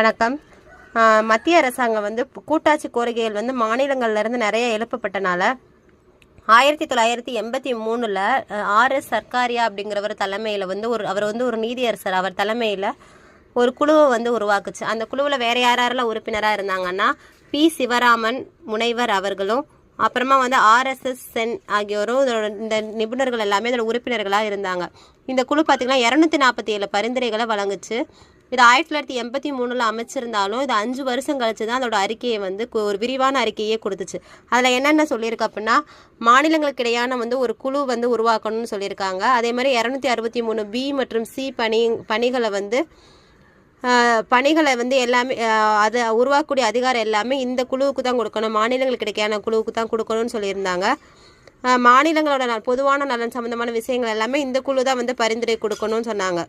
வணக்கம். மத்திய அரசாங்கம் வந்து கூட்டாட்சி கோரிக்கைகள் வந்து மாநிலங்கள்லேருந்து நிறைய எழுப்பப்பட்டனால ஆயிரத்தி தொள்ளாயிரத்தி எண்பத்தி மூணில் ஆர்எஸ் சர்க்காரியா அப்படிங்கிறவர் தலைமையில் வந்து ஒரு அவர் வந்து ஒரு நீதியரசர். அவர் தலைமையில் ஒரு குழுவை வந்து உருவாக்குச்சு. அந்த குழுவில் வேறு யார் யாரெல்லாம் உறுப்பினராக இருந்தாங்கன்னா பி. சிவராமன் முனைவர் அவர்களும் அப்புறமா வந்து ஆர்எஸ்எஸ் சென் ஆகியோரும் இதோட இந்த நிபுணர்கள் எல்லாமே இதோட உறுப்பினர்களாக இருந்தாங்க. இந்த குழு பார்த்திங்கன்னா இரநூத்தி நாற்பத்தி ஏழு பரிந்துரைகளை வழங்குச்சு. இது ஆயிரத்தி தொள்ளாயிரத்தி எண்பத்தி மூணில் அமைச்சிருந்தாலும் இது அஞ்சு வருஷம் கழிச்சு தான் அதோட அறிக்கையை வந்து கு- ஒரு விரிவான அறிக்கையே கொடுத்துச்சு. அதில் என்னென்ன சொல்லியிருக்கு அப்படின்னா மாநிலங்களுக்கு இடையான வந்து ஒரு குழு வந்து உருவாக்கணும்னு சொல்லியிருக்காங்க. அதே மாதிரி இரநூத்தி அறுபத்தி மூணு பி மற்றும் சி பணி பணிகளை வந்து பணிகளை வந்து எல்லாமே அது உருவாக்கக்கூடிய அதிகாரம் எல்லாமே இந்த குழுவுக்கு தான் கொடுக்கணும். மாநிலங்களுக்கு இடையான குழுவுக்கு தான் கொடுக்கணும்னு சொல்லியிருந்தாங்க. மாநிலங்களோட பொதுவான நலன் சம்மந்தமான விஷயங்கள் எல்லாமே இந்த குழு தான் வந்து பரிந்துரை கொடுக்கணும்னு சொன்னாங்க.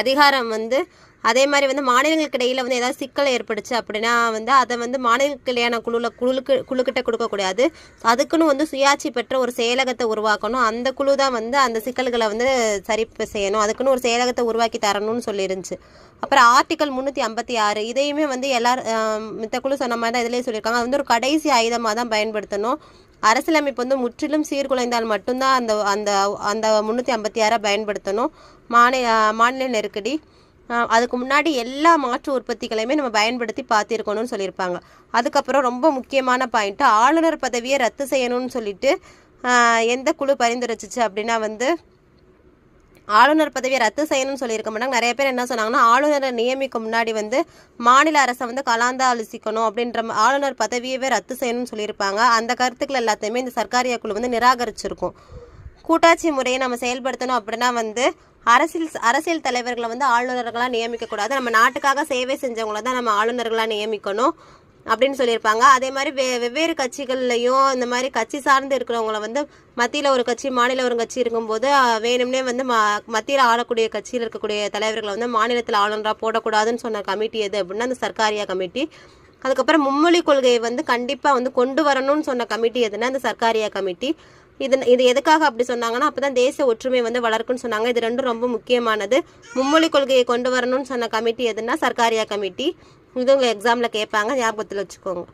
அதிகாரம் வந்து அதே மாதிரி வந்து மாநிலங்களுக்கு இடையில் வந்து ஏதாவது சிக்கல் ஏற்பட்டுச்சு அப்படின்னா வந்து அதை வந்து மாநிலங்களுக்கு இடையான குழுல குழுக்கு குழுக்கிட்ட கொடுக்கக்கூடாது. அதுக்குன்னு வந்து சுயாட்சி பெற்ற ஒரு செயலகத்தை உருவாக்கணும். அந்த குழு தான் வந்து அந்த சிக்கல்களை வந்து சரி செய்யணும். அதுக்குன்னு ஒரு செயலகத்தை உருவாக்கி தரணும்னு சொல்லியிருந்துச்சு அப்புறம் ஆர்டிக்கல் முந்நூற்றி ஐம்பத்தி ஆறு இதையுமே வந்து எல்லா மித்த குழு சொன்ன மாதிரி தான் இதிலே சொல்லியிருக்காங்க. அது வந்து ஒரு கடைசி ஆயுதமாக தான் பயன்படுத்தணும். அரசியலமைப்பு வந்து முற்றிலும் சீர்குலைந்தால் மட்டும்தான் அந்த அந்த அந்த முந்நூற்றி ஐம்பத்தி ஆறை பயன்படுத்தணும். மாநில மாநில நெருக்கடி. அதுக்கு முன்னாடி எல்லா மாற்று உற்பத்திகளையுமே நம்ம பயன்படுத்தி பார்த்துருக்கணும்னு சொல்லியிருப்பாங்க. அதுக்கப்புறம் ரொம்ப முக்கியமான பாயிண்ட்டு ஆளுநர் பதவியை ரத்து செய்யணும்னு சொல்லிட்டு எந்த குழு பரிந்துரைச்சிச்சு அப்படின்னா வந்து ஆளுநர் பதவியை ரத்து செய்யணும்னு சொல்லியிருக்க மாட்டாங்க. நிறைய பேர் என்ன சொன்னாங்கன்னா ஆளுநரை நியமிக்க முன்னாடி வந்து மாநில அரசை வந்து கலாந்தாலோசிக்கணும் அப்படின்ற ஆளுநர் பதவியவே ரத்து செய்யணும்னு சொல்லியிருப்பாங்க. அந்த கருத்துக்கள் எல்லாத்தையுமே இந்த சர்க்காரிய குழு வந்து நிராகரிச்சிருக்கும். கூட்டாட்சி முறையை நம்ம செயல்படுத்தணும் அப்படின்னா வந்து அரசியல் அரசியல் தலைவர்களை வந்து ஆளுநர்களாக நியமிக்கக்கூடாது. நம்ம நாட்டுக்காக சேவை செஞ்சவங்கள தான் நம்ம ஆளுநர்களாக நியமிக்கணும். அப்படின்னு சொல்லியிருப்பாங்க. அதே மாதிரி வே வெவ்வேறு கட்சிகள்லையும் இந்த மாதிரி கட்சி சார்ந்து இருக்கிறவங்கள வந்து மத்தியில் ஒரு கட்சி மாநில ஒரு கட்சி இருக்கும்போது வேணும்னே வந்து ம மத்தியில் ஆளக்கூடிய கட்சியில் இருக்கக்கூடிய தலைவர்களை வந்து மாநிலத்தில் ஆளுநராக போடக்கூடாதுன்னு சொன்ன கமிட்டி எது அப்படின்னா அந்த சர்க்காரியா கமிட்டி. அதுக்கப்புறம் மும்மொழி கொள்கையை வந்து கண்டிப்பாக வந்து கொண்டு வரணும்னு சொன்ன கமிட்டி எதுனா இந்த சர்க்காரியா கமிட்டி. இது இது எதுக்காக அப்படி சொன்னாங்கன்னா அப்போ தான் தேசிய ஒற்றுமை வந்து வளர்க்குன்னு சொன்னாங்க. இது ரெண்டும் ரொம்ப முக்கியமானது. மும்மொழி கொள்கையை கொண்டு வரணும்னு சொன்ன கமிட்டி எதுனா சர்க்காரியா கமிட்டி. இது உங்கள் எக்ஸாமில் கேட்பாங்க ஞாபகத்தில் வச்சுக்கோங்க.